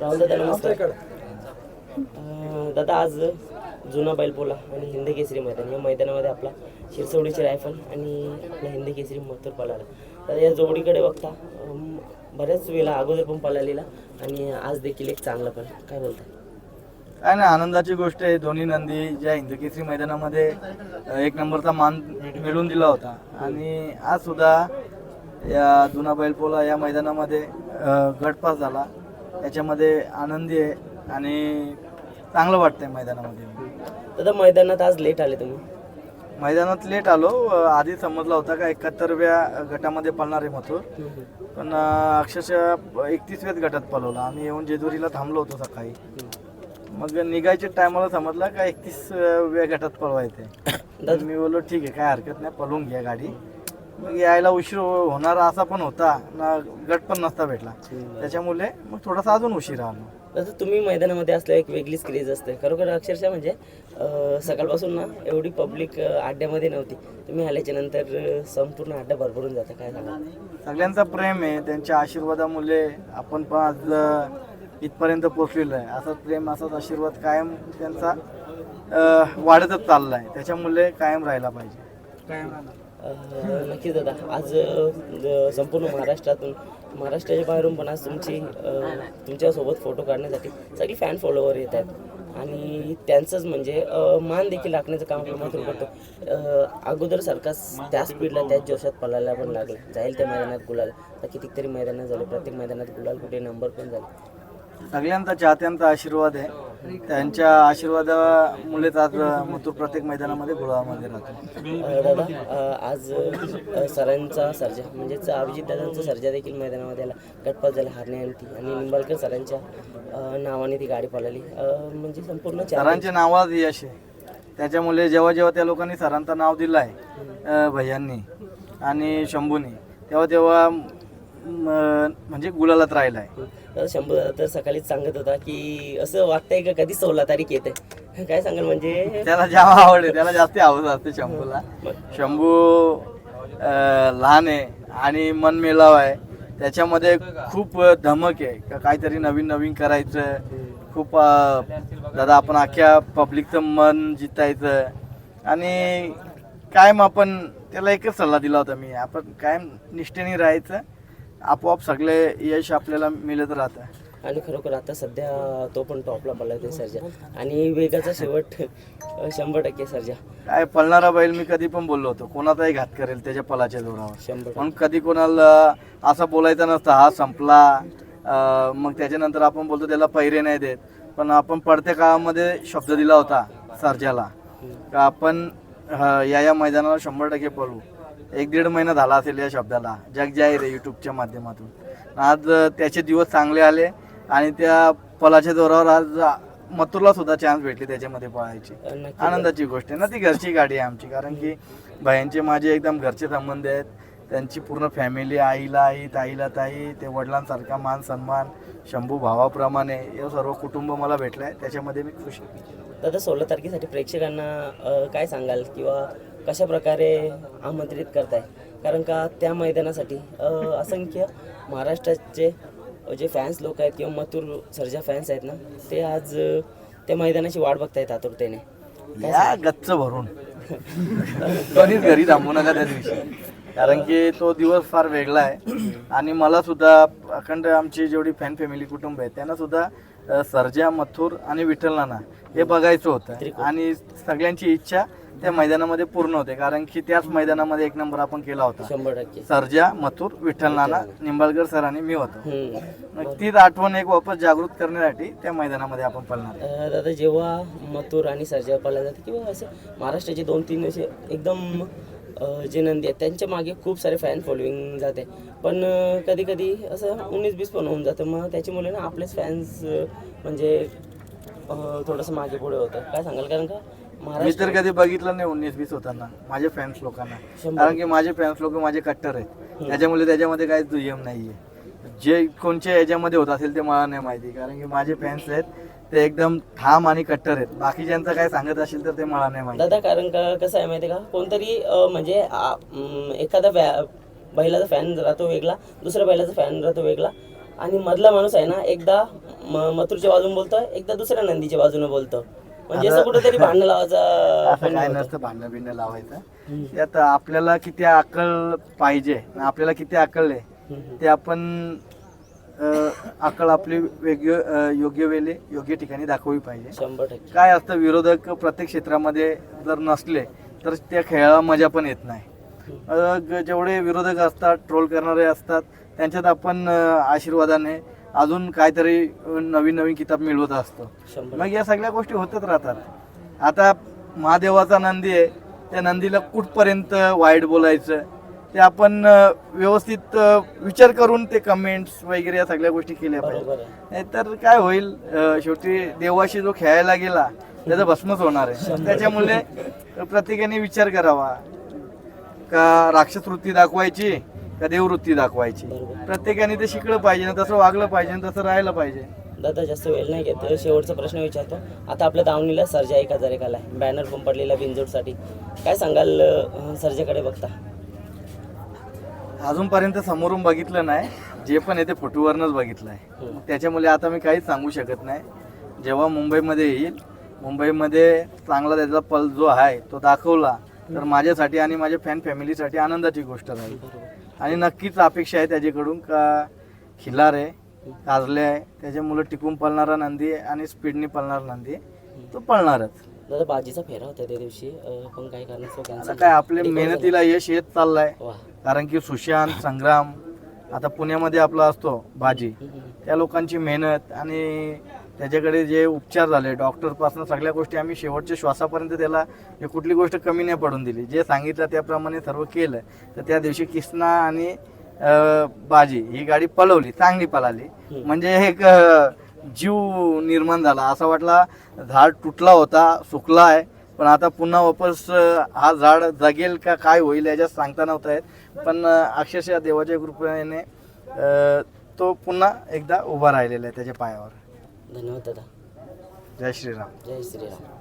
राहुल दादा नमस्कार दादा आज जुना बैलपोला आणि हिंद केसरी मैदान. या मैदानामध्ये आपला शिरसवडीची रायफल आणि आपला हिंद केसरी मथुर पळाला. तर या जोडीकडे बघता बऱ्याच वेळा अगोदर पण पळालेला आणि आज देखील एक चांगला पण. काय बोलता काय नाही आनंदाची गोष्ट आहे. दोन्ही नंदी ज्या हिंदकेसरी मैदानामध्ये अ, एक नंबरचा मान मिळवून दिला होता. आणि आज सुद्धा या जुना बैलपोला या मैदानामध्ये गटपास झाला. याच्यामध्ये आनंदी आहे आणि चांगलं वाटतंय मैदानामध्ये. दादा मैदानात आज लेट आले तुम्ही. मैदानात लेट आलो. अ, आधी समजला होता का एकाहत्तरव्या गटामध्ये पळणार आहे मथुर. पण अ, अक्षरशः एकतीसव्याच गटात पळवला. आम्ही येऊन जेजुरीला थांबलो होतो सकाळी. मग निघायच्या टायमाला समजला का एकतीस व्या गटात पळवायचे तर मी बोललो ठीक आहे काय हरकत नाही पळवून घ्या गाडी. मग यायला उशीर होणार असा पण होता. ना गट पण नसता भेटला. त्याच्यामुळे मग थोडासा अजून उशीर आलो. दादा तुम्ही मैदानामध्ये असल्या एक वेगळीच क्रेज असते. खरोखर अक्षरशः म्हणजे अं, सकाळपासून ना एवढी पब्लिक अड्ड्यामध्ये नव्हती. तुम्ही आल्याच्यानंतर अं, संपूर्ण अड्डा भरभरून जाता. काय सांगा सगळ्यांचा प्रेम आहे. त्यांच्या आशीर्वादामुळे आपण पण आज अ, इथपर्यंत पोचलेलो आहे. असंच प्रेम असाच आशीर्वाद कायम त्यांचा अ, वाढतच चालला आहे त्याच्यामुळे कायम राहायला पाहिजे. नक्कीच दादा. आज संपूर्ण महाराष्ट्रातून महाराष्ट्राच्या बाहेरून पण आज तुमची तुमच्यासोबत फोटो काढण्यासाठी सगळी फॅन फॉलोवर येत आहेत. आणि त्यांचंच म्हणजे मान देखील राखण्याचं काम आपण मात्र करतो. अगोदर सारखा त्या स्पीडला त्याच जोशात पळायला पण लागलं. जाईल त्या मैदानात गुलाल. तर कितीतरी मैदानात झाले. प्रत्येक मैदानात गुलाल कुठे? नंबर पण झाले. सगळ्यांचा चाहत्यांचा आशीर्वाद आहे. त्यांच्या आशीर्वादामुळेच आज मथुर प्रत्येक मैदानामध्ये गुळामध्ये राहतो. दादा आज सरांचा सर्जा म्हणजेच अभिजित दादांचा सर्जा देखील मैदानामध्ये आला. गटपात झाला हारणे आणि ती आणि निंबाळकर सरांच्या नावाने ती गाडी पळाली. म्हणजे संपूर्ण सरांचे नावाज यश आहे. त्याच्यामुळे जेव्हा जेव्हा त्या लोकांनी सरांचं नाव दिलं आहे भैयांनी आणि शंभूनी तेव्हा तेव्हा म्हणजे गुलालात राहिला आहे दादा शंभू दादा तर सकाळीच सांगत होता की असं वाटतंय का कधी सोळा तारीख येते? काय सांगाल म्हणजे? त्याला जाम आवड आहे त्याला जास्त आवड असते शंभूला. शंभू लहान आहे आणि मन मेलाव आहे. त्याच्यामध्ये खूप धमक आहे. का काहीतरी नवीन नवीन करायचं. खूप दादा आपण अख्ख्या पब्लिकचं मन जितायचं. आणि कायम आपण त्याला एकच सल्ला दिला होता मी. आपण कायम निष्ठेने राहायचं. आपोआप सगळे यश आपल्याला मिळत राहतं आणि खरोखर आता सध्या तो पण टॉपला पडला ते सर्जा. आणि वेगाचा शेवट शंभर टक्के सर्जा. काय पळणारा बैल मी कधी पण बोललो होतो. कोणाचाही घात करेल त्याच्या पलाच्या जोरावर. शंभर म्हणून कधी कोणाला असं बोलायचं नसतं हा संपला. मग त्याच्यानंतर आपण बोलतो त्याला पैरे नाही देत. पण आपण पडत्या काळामध्ये शब्द दिला होता सर्जाला. का आपण या या मैदानाला शंभर टक्के पळू. एक दीड महिना झाला असेल या शब्दाला. जग जाहीर आहे युट्यूबच्या माध्यमातून. आज त्याचे दिवस चांगले आले आणि त्या पलाच्या जोरावर आज मथुरला सुद्धा चान्स भेटले त्याच्यामध्ये पळायची. आनंदाची गोष्ट आहे ना ती घरची गाडी आहे आमची. कारण की भायांचे माझे एकदम घरचे संबंध आहेत. त्यांची पूर्ण फॅमिली आईला आई ताईला ताई ते वडिलांसारखा मान सन्मान शंभू भावाप्रमाणे हे सर्व कुटुंब मला भेटलं आहे त्याच्यामध्ये मी खुश आहे. दादा सोळा तारखेसाठी प्रेक्षकांना काय सांगाल? किंवा कशा प्रकारे आमंत्रित करताय? कारण का त्या मैदानासाठी असंख्य महाराष्ट्राचे जे फॅन्स लोक आहेत किंवा मथुर सर्जा फॅन्स आहेत ना ते आज त्या मैदानाची वाट बघतायत आतुरतेने. या गच्च भरून. कोणीच घरी थांबू नका त्या दिवशी. कारण की तो दिवस फार वेगळा आहे. आणि मला सुद्धा अखंड आमची जेवढी फॅन फॅमिली कुटुंब आहे त्यांना सुद्धा सर्जा मथुर आणि विठ्ठल नाना हे बघायचं होतं. आणि सगळ्यांची इच्छा त्या मैदानामध्ये पूर्ण होते. कारण की त्याच मैदानामध्ये एक नंबर आपण केला होता. शंभर टक्के. सर्जा मथुर विठ्ठल नाना निंबाळकर सर आणि मी होतो. हम्म. मग तीच आठवण एक वापस जागृत करण्यासाठी त्या मैदानामध्ये आपण पळणार आहे. अ, दादा जेव्हा मथुर आणि सर्जा पाला जाते किंवा असं महाराष्ट्राचे दोन तीन असे एकदम अ, जे नंदी आहेत त्यांच्या मागे खूप सारे फॅन फॉलोईंग जाते. पण कधी कधी असं उन्नीस बीस पण होऊन जातं. मग त्याच्यामुळे ना आपलेच फॅन्स म्हणजे अ, थोडंसं मागे पुढे होतं काय सांगाल? कारण का मी तर कधी बघितलं नाही उन्नीस वीस होताना माझे फॅन्स लोकांना. कारण की माझे फॅन्स लोक माझे कट्टर आहेत. त्याच्यामुळे त्याच्यामध्ये काहीच दुय्यम नाहीये. जे कोणच्या याच्यामध्ये होत असेल ते मला नाही माहिती. कारण की माझे फॅन्स आहेत ते एकदम ठाम आणि कट्टर आहेत. बाकीच्यांचं काय सांगत असेल तर ते मला नाही माहिती. दादा कारण का कसं आहे माहिती का? कोणतरी म्हणजे एखादा बैलाचा फॅन राहतो वेगळा दुसऱ्या बैलाचा फॅन राहतो वेगळा. आणि मधला माणूस आहे ना एकदा म- मथुरच्या बाजून बोलतो एकदा दुसऱ्या नंदीच्या बाजूने बोलतो म्हणजे असं कुठेतरी भांडण लावायचा असं काय नसतं भांडणं बिंड लावायचं. त्यात आपल्याला किती अक्कल पाहिजे आपल्याला किती अक्कल आहे ते आपण अं, अक्कल आपली वेगळी योग्य वेळी योग्य ठिकाणी दाखवली पाहिजे. शंभर टक्के. काय असतं विरोधक प्रत्येक क्षेत्रामध्ये जर नसले तर त्या खेळाला मजा पण येत नाही. जेवढे विरोधक असतात ट्रोल करणारे असतात त्यांच्यात आपण आशीर्वादाने अजून काहीतरी नवीन नवीन किताब मिळवत असतो. मग या सगळ्या गोष्टी होतच राहतात. आता महादेवाचा नंदी आहे. त्या नंदीला कुठपर्यंत वाईट बोलायचं? ते आपण व्यवस्थित विचार करून ते कमेंट्स वगैरे या सगळ्या गोष्टी केल्या पाहिजे नाहीतर काय होईल शेवटी देवाशी जो खेळायला गेला त्याचा भस्मच होणार आहे. त्याच्यामुळे प्रत्येकाने विचार करावा. का राक्षस वृत्ती दाखवायची? का देववृत्ती दाखवायची. बरोबर. प्रत्येकाने ते शिकलं पाहिजे ना तसं वागलं पाहिजे ना तसं राहायला पाहिजे. दादा जास्त वेळ नाही घेत. शेवटचा प्रश्न विचारतो. आता आपल्या दावणीला सर्जा एक हजार एक आलाय बॅनर पण पडलेला बिनजोडसाठी. काय सांगाल अं, सर्जाकडे बघता? अजूनपर्यंत समोरून बघितलं नाही. जे पण आहे ते फोटोवरनच बघितलं आहे. हम्म. त्याच्यामुळे आता मी काहीच सांगू शकत नाही. जेव्हा मुंबईमध्ये येईल मुंबईमध्ये चांगला त्याचा पल जो आहे तो दाखवला तर माझ्यासाठी आणि माझ्या फॅन फॅमिलीसाठी आनंदाची गोष्ट राहील. बरोबर. आणि नक्कीच अपेक्षा आहे त्याच्याकडून का खिलार आहे काजले आहे. त्याच्या मुलं टिकून पळणारा नंदी आहे आणि स्पीडनी पळणारा नंदी आहे. तो पळणारच. दादा बाजीचा फेरा होता त्या दिवशी. पण काही कारणास्तव आता कॅन्सल काय आपल्या मेहनतीला यश येत चाललंय. वा. कारण की सुशांत संग्राम आता पुण्यामध्ये आपला असतो बाजी. त्या लोकांची मेहनत आणि त्याच्याकडे जे उपचार झाले डॉक्टरपासून सगळ्या गोष्टी आम्ही शेवटच्या श्वासापर्यंत त्याला कुठली गोष्ट कमी नाही पडून दिली. जे सांगितलं त्याप्रमाणे सर्व केलं. तर त्या दिवशी किसना आणि बाजी ही गाडी पळवली चांगली पळाली. म्हणजे एक जीव निर्माण झाला. असा वाटला झाड तुटला होता सुकला आहे. पण आता पुन्हा वापस हा झाड जगेल का काय होईल याच्यात सांगता नव्हता येत. पण अक्षरशः देवाच्या कृपेने तो पुन्हा एकदा उभा राहिलेला आहे त्याच्या पायावर. धन्यवाद दादा जय श्रीराम जय श्रीराम